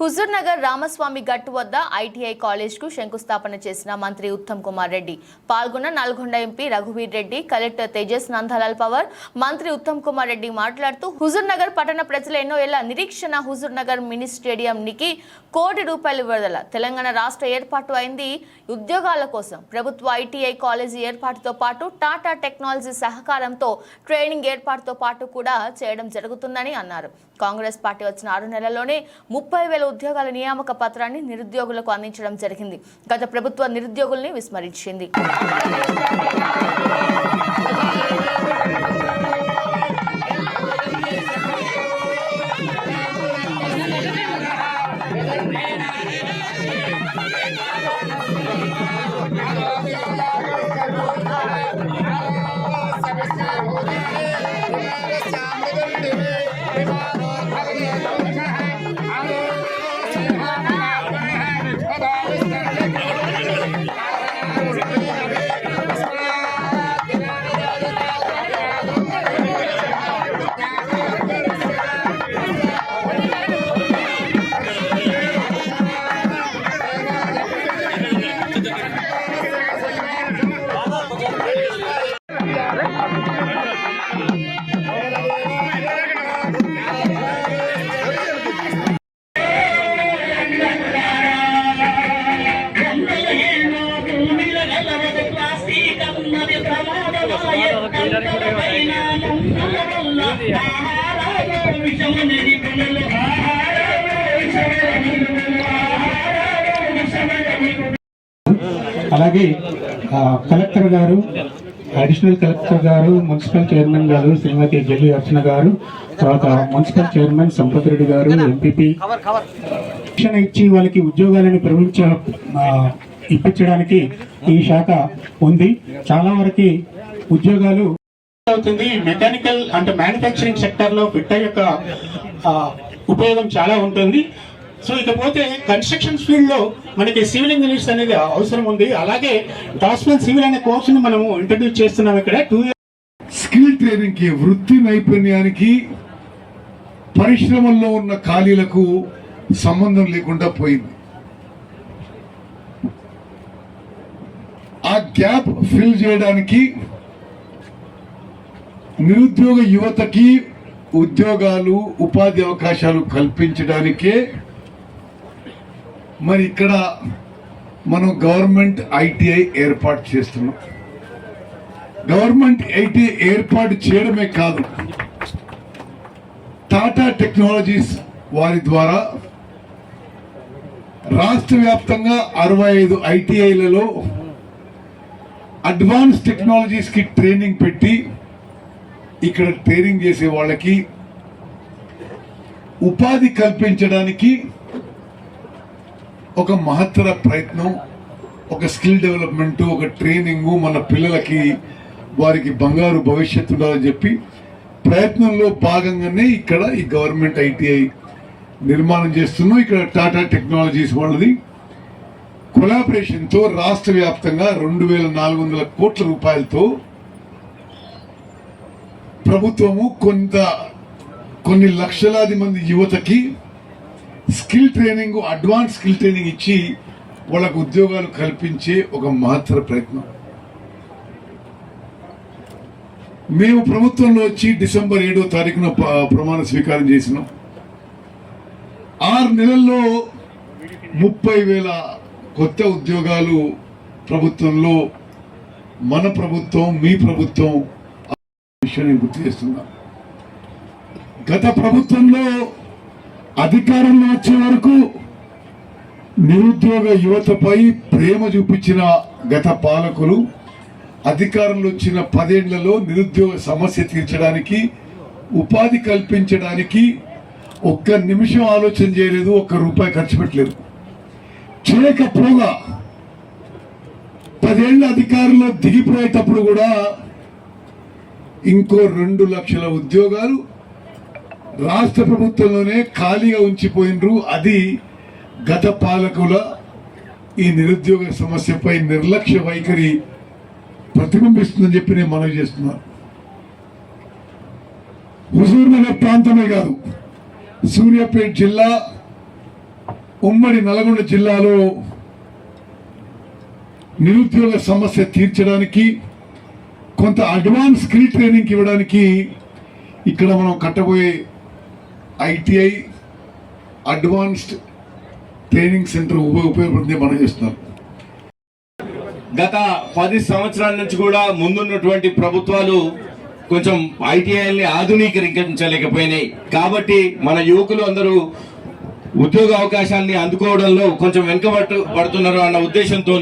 హుజూర్నగర్ రామస్వామి గట్టు వద్ద ఐటీఐ కాలేజ్కు శంకుస్థాపన చేసిన మంత్రి ఉత్తమ్ కుమార్ రెడ్డి. పాల్గొన్న నల్గొండ ఎంపీ రఘువీర్ రెడ్డి కలెక్టర్ తేజస్ నందలాల్ పవర్ మంత్రి ఉత్తమ్ కుమార్ రెడ్డి మాట్లాడుతూ హుజూర్నగర్ పట్టణ ప్రజల ఎన్నో ఏళ్ళ నిరీక్షణ హుజూర్నగర్ మినీ స్టేడియం నికి కోటి రూపాయలు విడుదల. తెలంగాణ రాష్ట్ర ఏర్పాటు అయింది ఉద్యోగాల కోసం. ప్రభుత్వ ఐటీఐ కాలేజీ ఏర్పాటుతో పాటు టాటా టెక్నాలజీ సహకారంతో ట్రైనింగ్ ఏర్పాటుతో పాటు కూడా చేయడం జరుగుతుందని అన్నారు. కాంగ్రెస్ పార్టీ వచ్చిన ఆరు నెలల్లోనే ముప్పై వేల ఉద్యోగాల నియామక పత్రాన్ని నిరుద్యోగులకు అందించడం జరిగింది. గత ప్రభుత్వ నిరుద్యోగుల్ని విస్మరించింది. అలాగే కలెక్టర్ గారు అడిషనల్ కలెక్టర్ గారు మున్సిపల్ చైర్మన్ గారు శ్రీమతి జల్లి అర్చన గారు తర్వాత మున్సిపల్ చైర్మన్ సంపత్ రెడ్డి గారు ఎంపీపీ. శిక్షణ ఇచ్చి వాళ్ళకి ఉద్యోగాలను ప్రవహించ ఇప్పించడానికి ఈ శాఖ ఉంది. చాలా వరకు ఉద్యోగాలు అవుతుంది. మెకానికల్ అంటే మ్యానుఫ్యాక్చరింగ్ సెక్టర్లో ఫిట్ యొక్క ఉపయోగం చాలా ఉంటుంది. సో ఇకపోతే కన్స్ట్రక్షన్ ఫీల్డ్లో మనకి సివిల్ ఇంజనీర్స్ అనేది అవసరం ఉంది. అలాగే డాస్మెన్ సివిల్ అనే కోర్సును మనము ఇంట్రడ్యూస్ చేస్తున్నాం ఇక్కడ. టూ స్కిల్ ట్రైనింగ్కి వృత్తి నైపుణ్యానికి పరిశ్రమల్లో ఉన్న ఖాళీలకు సంబంధం లేకుండా పోయింది. ఆ గ్యాప్ ఫిల్ చేయడానికి నిరుద్యోగ యువతకి ఉద్యోగాలు ఉపాధి అవకాశాలు కల్పించడానికే మరి ఇక్కడ మనం గవర్నమెంట్ ఐటీఐ ఏర్పాటు చేస్తున్నాం. గవర్నమెంట్ ఐటీఐ ఏర్పాటు చేయడమే కాదు టాటా టెక్నాలజీస్ వారి ద్వారా రాష్ట్ర వ్యాప్తంగా అరవై ఐదు ఐటీఐలలో అడ్వాన్స్ టెక్నాలజీస్కి ట్రైనింగ్ పెట్టి ఇక్కడ ట్రైనింగ్ చేసే వాళ్ళకి ఉపాధి కల్పించడానికి ఒక మహత్తర ప్రయత్నం ఒక స్కిల్ డెవలప్మెంట్ ఒక ట్రైనింగ్ మన పిల్లలకి వారికి బంగారు భవిష్యత్తు ఉండాలని చెప్పి ప్రయత్నంలో భాగంగానే ఇక్కడ ఈ గవర్నమెంట్ ఐటీఐ నిర్మాణం చేస్తున్నాం ఇక్కడ టాటా టెక్నాలజీస్ వాళ్ళది. కొలాబరేషన్తో రాష్ట్ర వ్యాప్తంగా రెండు వేల నాలుగు వందల కోట్ల రూపాయలతో ప్రభుత్వము కొంత కొన్ని లక్షలాది మంది యువతకి skill training advance skill training ఇచ్చి వాళ్ళకు ఉద్యోగాలు కల్పించే ఒక మహత్తర ప్రయత్నం. మేము ప్రభుత్వంలో వచ్చి డిసెంబర్ ఏడో తారీఖున ప్రమాణ స్వీకారం చేసినాం. ఆరు నెలల్లో ముప్పై వేల కొత్త ఉద్యోగాలు ప్రభుత్వంలో మన ప్రభుత్వం మీ ప్రభుత్వం విషయాన్ని గుర్తు చేస్తున్నా. గత ప్రభుత్వంలో అధికారంలో వచ్చే వరకు నిరుద్యోగ యువతపై ప్రేమ చూపించిన గత పాలకులు అధికారంలో వచ్చిన పదేళ్ళలో నిరుద్యోగ సమస్య తీర్చడానికి ఉపాధి కల్పించడానికి ఒక్క నిమిషం ఆలోచన చేయలేదు ఒక్క రూపాయి ఖర్చు పెట్టలేదు. చేయకపోగా పదేళ్ళ అధికారంలో దిగిపోయేటప్పుడు కూడా ఇంకో రెండు లక్షల ఉద్యోగాలు రాష్ట్ర ప్రభుత్వంలోనే ఖాళీగా ఉంచిపోయినరు. అది గత పాలకుల ఈ నిరుద్యోగ సమస్యపై నిర్లక్ష్య వైఖరి ప్రతిబింబిస్తుందని చెప్పి నేను మనవి చేస్తున్నాను. హుజూర్ నగర్ ప్రాంతమే కాదు సూర్యాపేట జిల్లా ఉమ్మడి నల్గొండ జిల్లాలో నిరుద్యోగ సమస్య తీర్చడానికి కొంత అడ్వాన్స్ స్కిల్ ట్రైనింగ్ ఇవ్వడానికి ఇక్కడ మనం కట్టబోయే ఐటీఐ అడ్వాన్స్డ్ ట్రైనింగ్ సెంటర్ ఉప ఉపయోగపడుతుంది మనం చేస్తున్నాం. గత పది సంవత్సరాల నుంచి కూడా ముందున్నటువంటి ప్రభుత్వాలు కొంచెం ఐటీఐల్ని ఆధునీకరించలేకపోయినాయి. కాబట్టి మన యువకులు అందరూ ఉద్యోగ అవకాశాన్ని అందుకోవడంలో కొంచెం వెనుకబట్టు పడుతున్నారు అన్న ఉద్దేశంతో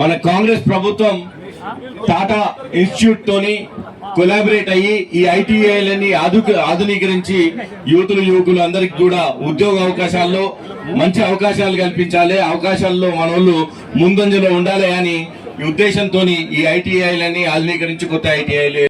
మన కాంగ్రెస్ ప్రభుత్వం టాటా ఇన్స్టిట్యూట్ తోని కొలాబరేట్ అయ్యి ఈ ఐటీఐలని ఆధునీకరించి యువతులు యువకులు అందరికి కూడా ఉద్యోగ అవకాశాల్లో మంచి అవకాశాలు కల్పించాలి. అవకాశాల్లో మన వాళ్ళు ముందంజలో ఉండాలి అని ఈ ఉద్దేశంతో ఈ ఐటీఐలని ఆధునీకరించి కొత్త ఐటీఐలు